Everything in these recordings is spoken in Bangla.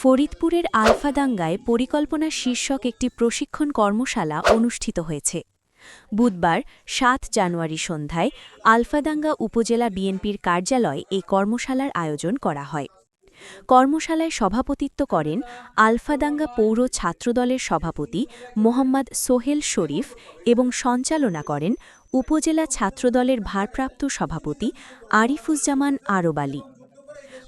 ফরিদপুরের আলফাদাঙ্গায় পরিকল্পনা শীর্ষক একটি প্রশিক্ষণ কর্মশালা অনুষ্ঠিত হয়েছে। বুধবার, সাত জানুয়ারি সন্ধ্যায় আলফাদাঙ্গা উপজেলা বিএনপির কার্যালয়ে এই কর্মশালার আয়োজন করা হয়। কর্মশালায় সভাপতিত্ব করেন আলফাদাঙ্গা পৌর ছাত্রদলের সভাপতি মোহাম্মদ সোহেল শরীফ এবং সঞ্চালনা করেন উপজেলা ছাত্রদলের ভারপ্রাপ্ত সভাপতি আরিফুজ্জামান আরব আলী।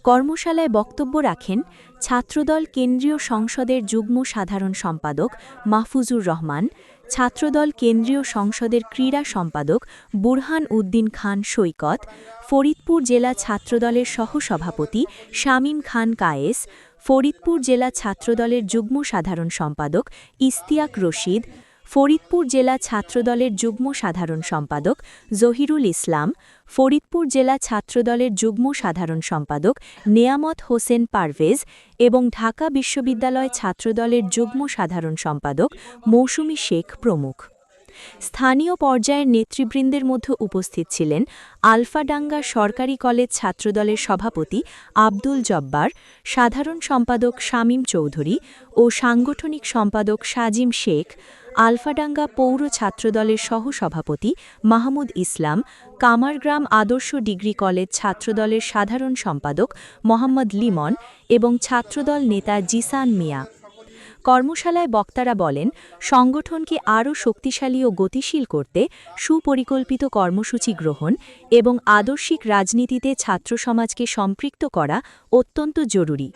কর্মশালায় বক্তব্য রাখেন ছাত্রদল কেন্দ্রীয় সংসদের যুগ্ম সাধারণ সম্পাদক মাহফুজুর রহমান, ছাত্রদল কেন্দ্রীয় সংসদের ক্রীড়া সম্পাদক বুরহান উদ্দিন খান সৈকত, ফরিদপুর জেলা ছাত্রদলের সহসভাপতি শামীম খান কায়েস, ফরিদপুর জেলা ছাত্রদলের যুগ্ম সাধারণ সম্পাদক ইস্তিয়াক রশিদ ফরিদপুর জেলা ছাত্রদলের যুগ্ম সাধারণ সম্পাদক জহিরুল ইসলাম, ফরিদপুর জেলা ছাত্রদলের যুগ্ম সাধারণ সম্পাদক নেয়ামত হোসেন পারভেজ এবং ঢাকা বিশ্ববিদ্যালয় ছাত্রদলের যুগ্ম সাধারণ সম্পাদক মৌসুমী শেখ প্রমুখ। স্থানীয় পর্যায়ের নেতৃবৃন্দের মধ্যে উপস্থিত ছিলেন আলফাডাঙ্গা সরকারি কলেজ ছাত্রদলের সভাপতি আব্দুল জব্বার, সাধারণ সম্পাদক শামীম চৌধুরী ও সাংগঠনিক সম্পাদক সাজিম শেখ, আলফাডাঙ্গা পৌর ছাত্রদলের সহসভাপতি মাহমুদ ইসলাম, কামারগ্রাম আদর্শ ডিগ্রি কলেজ ছাত্রদলের সাধারণ সম্পাদক মোহাম্মদ লিমন এবং ছাত্রদল নেতা জিসান মিয়া। কর্মশালায় বক্তারা বলেন, সংগঠনকে আরও শক্তিশালী ও গতিশীল করতে সুপরিকল্পিত কর্মসূচি গ্রহণ এবং আদর্শিক রাজনীতিতে ছাত্র সমাজকে সম্পৃক্ত করা অত্যন্ত জরুরি।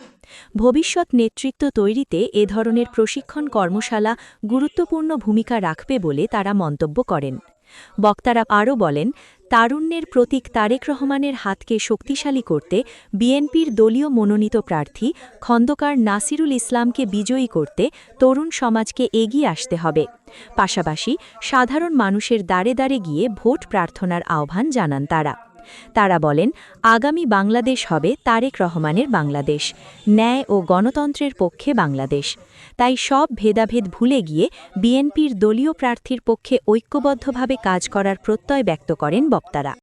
ভবিষ্যৎ নেতৃত্ব তৈরিতে এ ধরনের প্রশিক্ষণ কর্মশালা গুরুত্বপূর্ণ ভূমিকা রাখবে বলে তারা মন্তব্য করেন। বক্তারা আরও বলেন তারুণ্যের প্রতীক তারেক রহমানের হাতকে শক্তিশালী করতে বিএনপির দলীয় মনোনীত প্রার্থী খন্দকার নাসিরুল ইসলামকে বিজয়ী করতে তরুণ সমাজকে এগিয়ে আসতে হবে। পাশাপাশি সাধারণ মানুষের দ্বারে দ্বারে গিয়ে ভোট প্রার্থনার আহ্বান জানান তারা। তারা বলেন, আগামী বাংলাদেশ হবে তারেক রহমানের বাংলাদেশ, ন্যায় ও গণতন্ত্রের পক্ষে বাংলাদেশ। তাই সব ভেদাভেদ ভুলে গিয়ে বিএনপির দলীয় প্রার্থীর পক্ষে ঐক্যবদ্ধভাবে কাজ করার প্রত্যয় ব্যক্ত করেন বক্তারা।